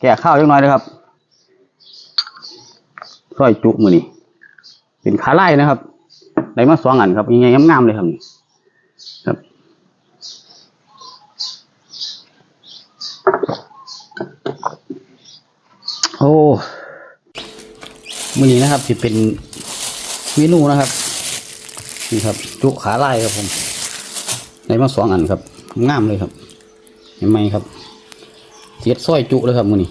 แก่ข้าวจังน้อยนะครับซอยจุมือนี่เป็นขาไล่นะครับได้มาสองอันครับยังไงงามๆเลยครับนี่ครับโอ้มือนี้นะครับจะเป็นเมนูนะครับนี่ครับ จุขาไล่ครับผมได้มาสองอันครับงามเลยครับเห็นไหมครับ เจ็ดส้อยจุเลยครับมือนี้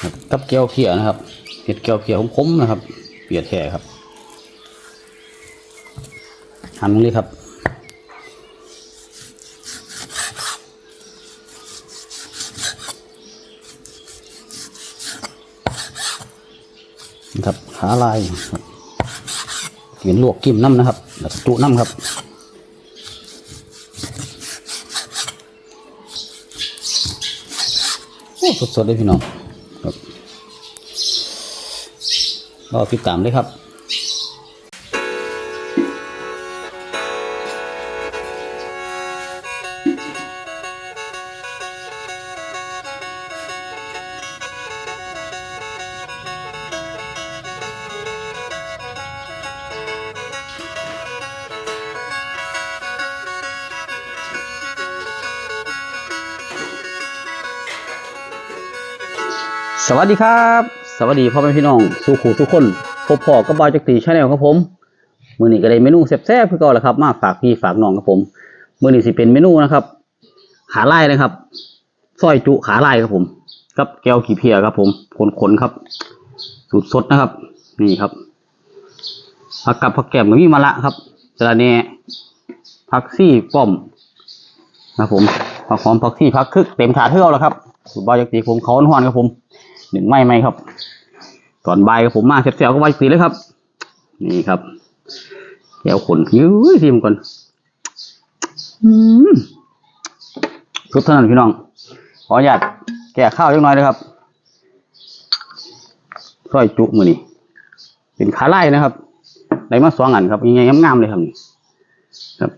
ครับกับแก้วเขียนะครับเห็ดแก้วเขียคมๆนะครับ เปียดแท้ครับหั่นลงเลยครับนะครับขาลายครับเห็นลวกกิ้มน้ำนะครับแล้วจุน้ำครับ สดๆเลยพี่น้องครับรอติดตามเลยครับ สวัสดีครับ สวัสดีพ่อแม่พี่น้องสู่ขู่ทุกคนพบพ่อกับบอยจักรีชาแนลครับผมมือนี้ก็ได้เมนูแซ่บๆคือเก่าแล้วครับ มาฝากพี่ฝากน้องครับผมมือนี้สิเป็นเมนูนะครับ ขาไลายนะครับซอยจุขาไลายครับผม กับแก้วขี้เพียครับผมขนๆครับ สูตรสดนะครับ นี่ครับผักกับผักแก้มก็มีมะละครับสระแหน่ผักซี่ป้อมนะครับผมผักหอมผักที่ผักคึกเต็มถาดเท่าแล้วครับสูตรบายจากตีผมเขาหอนครับผม หนึ่งไม้ไหมครับ ตอนบ่ายกับผมมาเสียวๆก็ใบายตีเลยครับ นี่ครับแก้วขนยื้อทีมก่อนสุดเท่านั้นพี่น้อง ขออนุญาตแก่ข้าวเล็กน้อยเลยครับซอยจุมือนี่เป็นขาไล่นะครับได้มาสองอันครับยังไงงามๆเลยครับนี่ครับ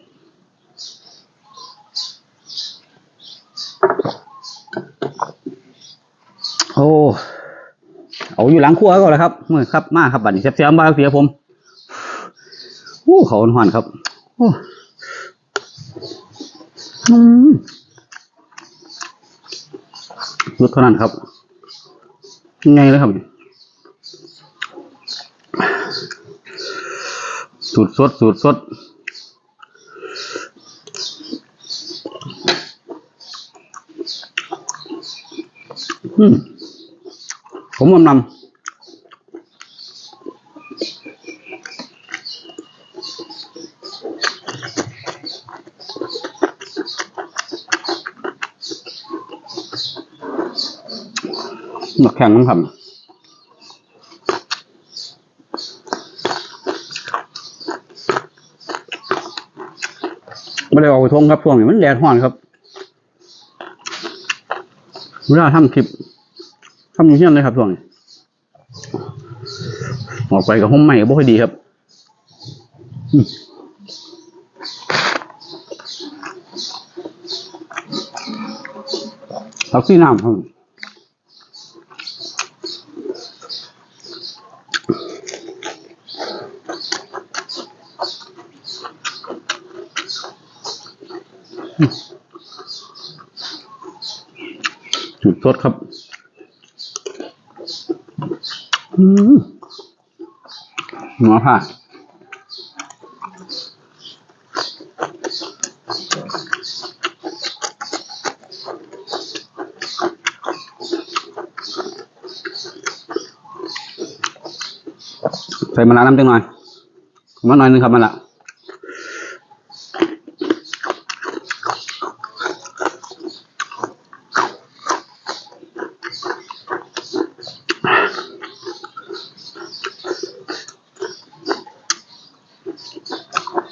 โอ้เอาอยู่หลังครัวก็แล้วครับเมื่อครับมาครับบัดนี้เสียบๆมาเสียผมโอ้เขาหอนๆครับโอ้อืมรุดเท่านั้นครับยังไงเลยครับสูตรสดสูตรสดอืม ผมกำลังหมักแข็งน้ำครับไม่ได้ออกไปทงครับช่วงนี้มันแดดร้อนครับเวลาทำคลิปำอยู่ที่นั่นเลยครับช่วงนี้ออกไปกับห้องใหม่ก็บ่ค่อยดีครับอืมผักซีน้ำครับอืมจุดสดครับ อืม หมอผ่าใส่มะนาวน้ำจังหน่อยมาหน่อยหนึงครับมะละ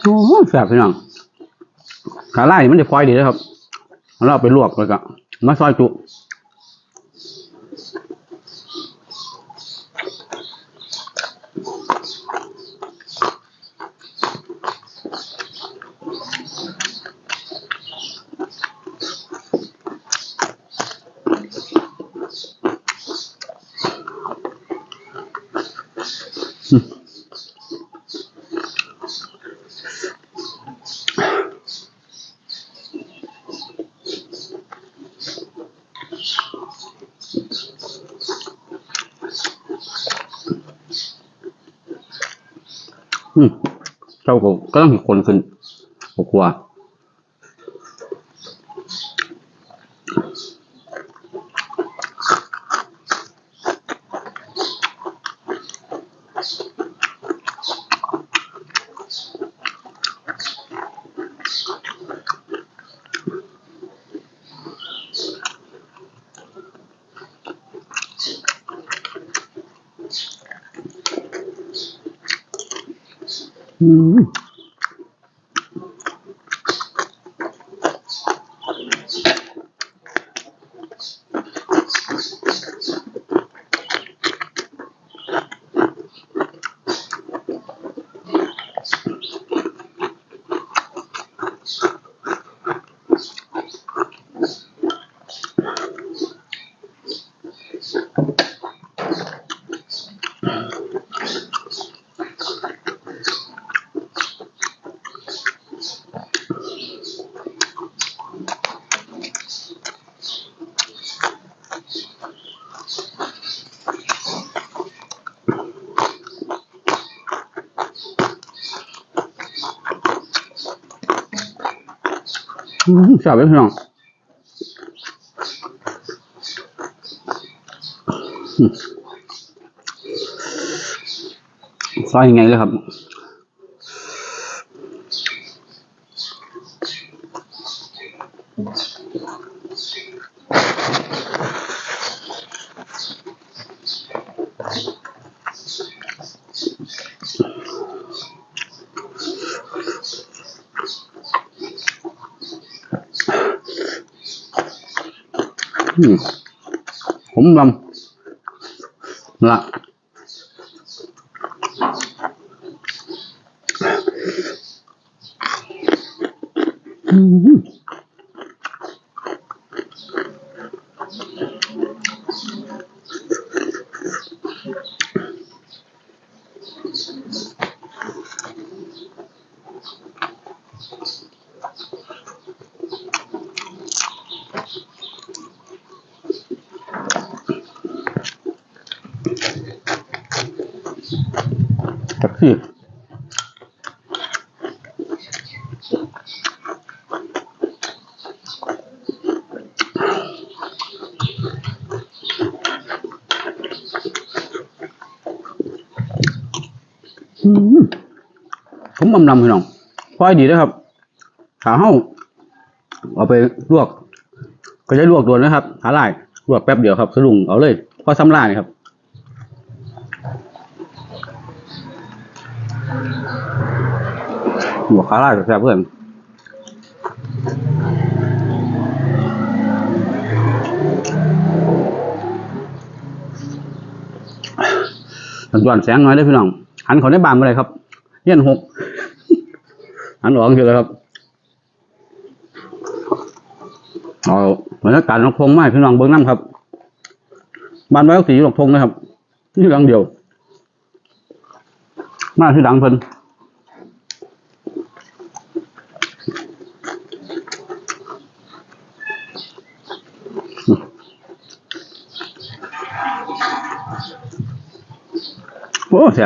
โอ้โห แซ่บพี่น้องขาไล่มันจะฟอยดีนะครับแล้วเราเอาไปลวกแล้วก็มาซอยจุ อืม เจ้าก็ก็ต้องมีคนขึ้นผมกลัว แซ่บเลยพี่น้องซอยยังไงเลยครับ อืมผมลำละอืมแท็ กซี่อืมผมอำลำพี่น้องพอยดีนะครับขาเห้าเอาไปลวก ก็จะลวกโดนนะครับขาลายลวกแป๊บเดียวครับสลุงเอาเลยพอซ้ำลายครับ หัวขาลายกับแซ่บเพื่อนสัญญาณแสงหน่อยได้พี่น้อง หันเขาในบ้านมาเลยครับเฮียนหกหันออกเฉยเลยครับเอาบรรยากาศลงพงไม้พี่น้องเบิ้งน้ำครับ บ้านไว้ก็สีหลกพงนะครับ นี่หลังเดียว มาที่ดังเพิ่น โอ้แ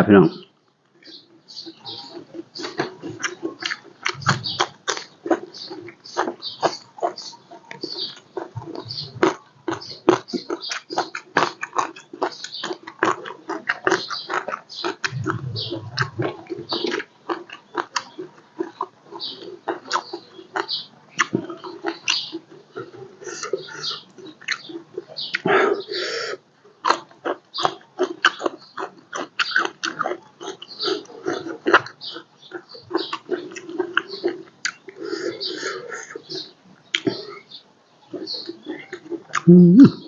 嗯。嗯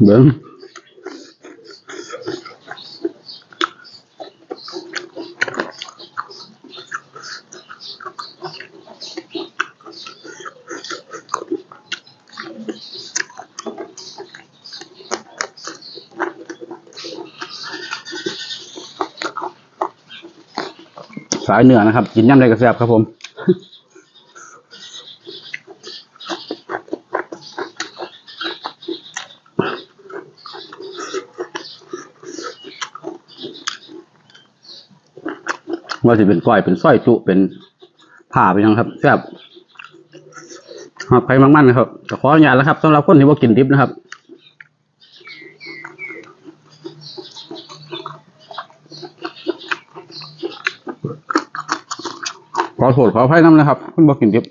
没 สายเหนือนะครับ กินย่ำไรกระแซบครับผมว่าจะเป็นก้อยเป็นสร้อยจุเป็นผ่าไปยังครับแซบครับใครมั่งมั่นนะครับขออนุญาตแล้วครับสำหรับคนที่ว่ากินดิบนะครับ ขอโทษขออภัยน้ำนะครับคนบ่กินดิบ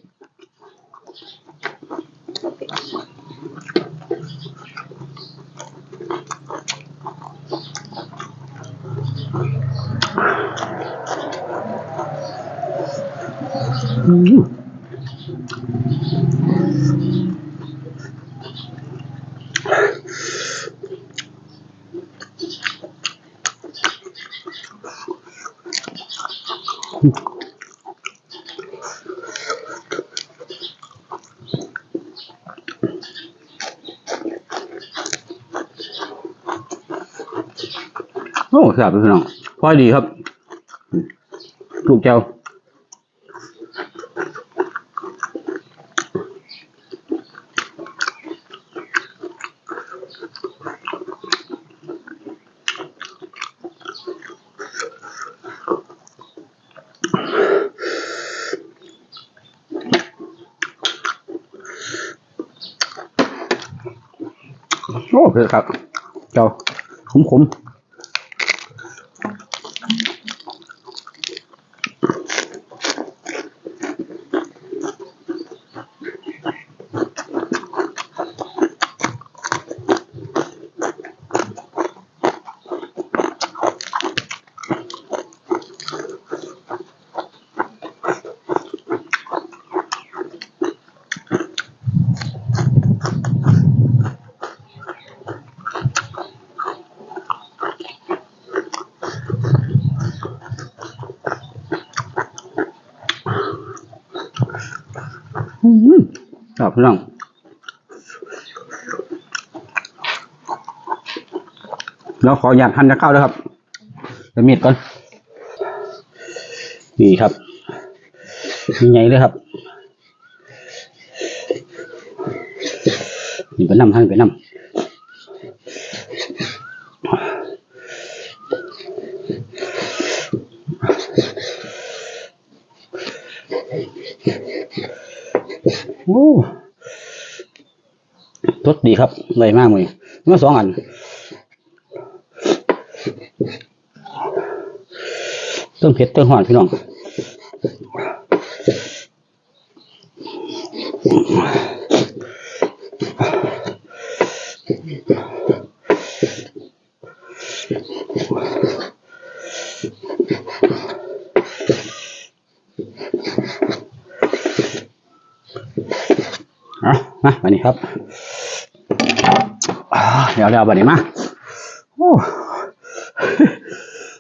อืมโอ้แซ่บเลยพี่น้องพอยดีครับอืมลูกแก้วโอ้คือครับ เจ้าขมขมอืม ครับพี่น้องแล้วขออยากหั่นจะเข้าด้วยครับเดี๋ยวมีดก่อนนี่ครับมีไงเลยครับนี่เป็นน้ำหั่นเป็นน้ำ โอ้รสดีครับเลยมากเลยมาสองอันเติมเผ็ดเติมหวานพี่น้อง เอา มาบันนี้ครับเดี๋ยวเดี๋ยวบันนี้มาโอ้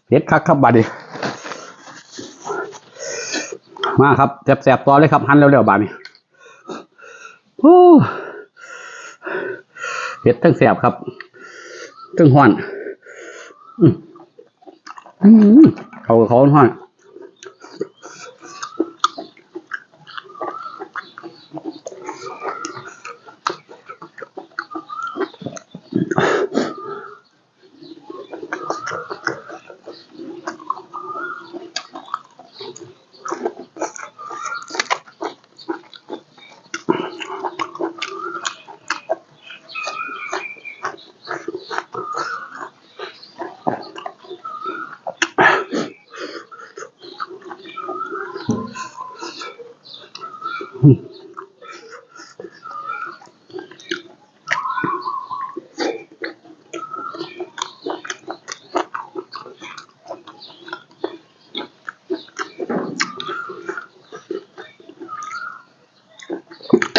เด็ดคักครับบันนี้มาครับแสบๆต่อเลยครับหันเร็วๆบาดนี้โอ้เผ็ดทั้งแสบครับทั้งห้อนอืมเขากับเขาห้อน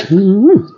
Hmm.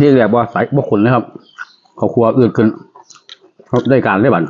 นี่แบบว่าใส่บ่ขนเลยครับเขาครัวอืดขึ้นเขาได้การได้บัน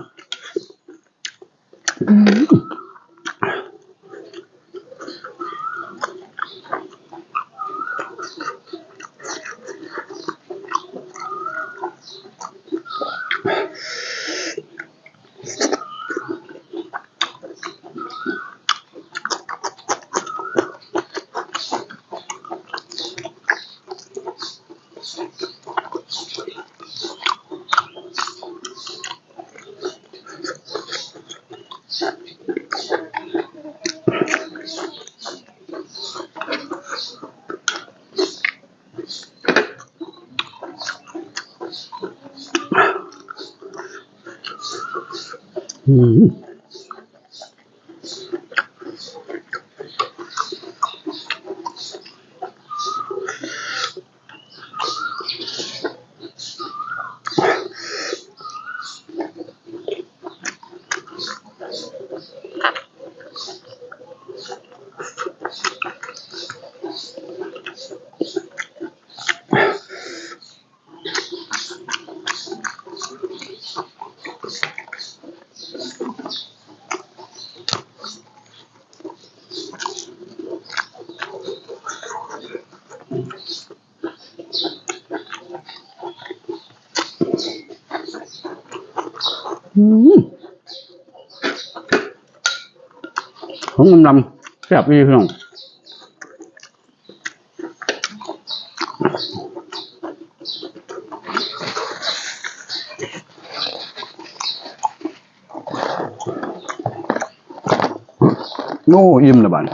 ของลำลำแซ่บดีพี่น้องโน่อิ่มเลยบัน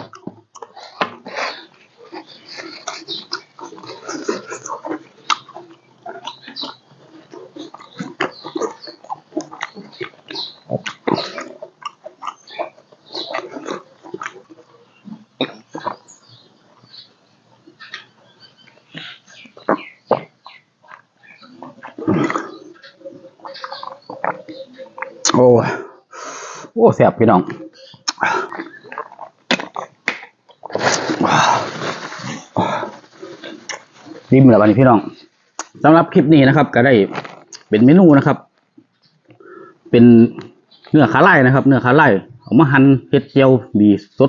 โอ้โอ้แซ่บพี่น้องริมแล้ววันนี้พี่น้องสำหรับคลิปนี้นะครับ ก็ได้เป็นเมนูนะครับ เป็นเนื้อขาไล่นะครับ เนื้อขาไล่เอามาหั่นเผ็ดเจียวบี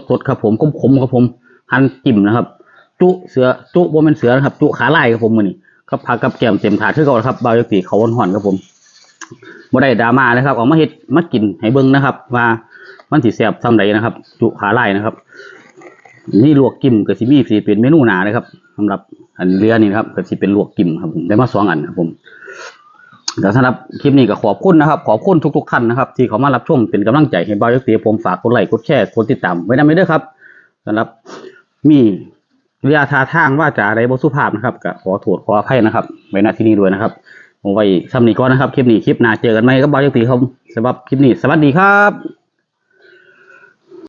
สดๆครับ ผมขมๆครับผมหั่นจิ้มนะครับ จุเสือจุบ่แม่นเสือนะครับ จุขาไล่ครับผมมือนี้ครับพากับแกมเต็มถาดคือเก่าแล้วครับบาวยกตีเขาหอนๆครับผม บ่ได้ดราม่านะครับเอามาเฮ็ดมากินให้เบิ่งนะครับ ว่ามันสิแซ่บซำใดนะครับ จุขาลายนะครับนี่ลวกกิมก็สิมีสิเป็นเมนูหนานะครับสำหรับอันเรือนี่นะครับก็สิเป็นลวกกิมครับผมได้มาสองอันครับผมแล้วสำหรับคลิปนี้ก็ขอบคุณนะครับ ขอบคุณทุกๆท่านนะครับ ที่เขามารับชมเป็นกำลังใจให้บ่าวยกตีผมฝากกดไลค์กดแชร์กดติดตามไว้นำเด้อครับสำหรับมีเรียทาทางว่าจะอะไรบสุภาพนะครับก็ขอโทษขออภัยนะครับไว้ณที่นี้ด้วยนะครับ ผมไว้ซ้ำนี้ก่อนนะครับ คลิปนี้ คลิปหน้าเจอกันไหมก็บอยกตีครับสำหรับคลิปนี้ สวัสดีครับ